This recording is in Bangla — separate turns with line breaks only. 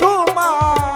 তোমার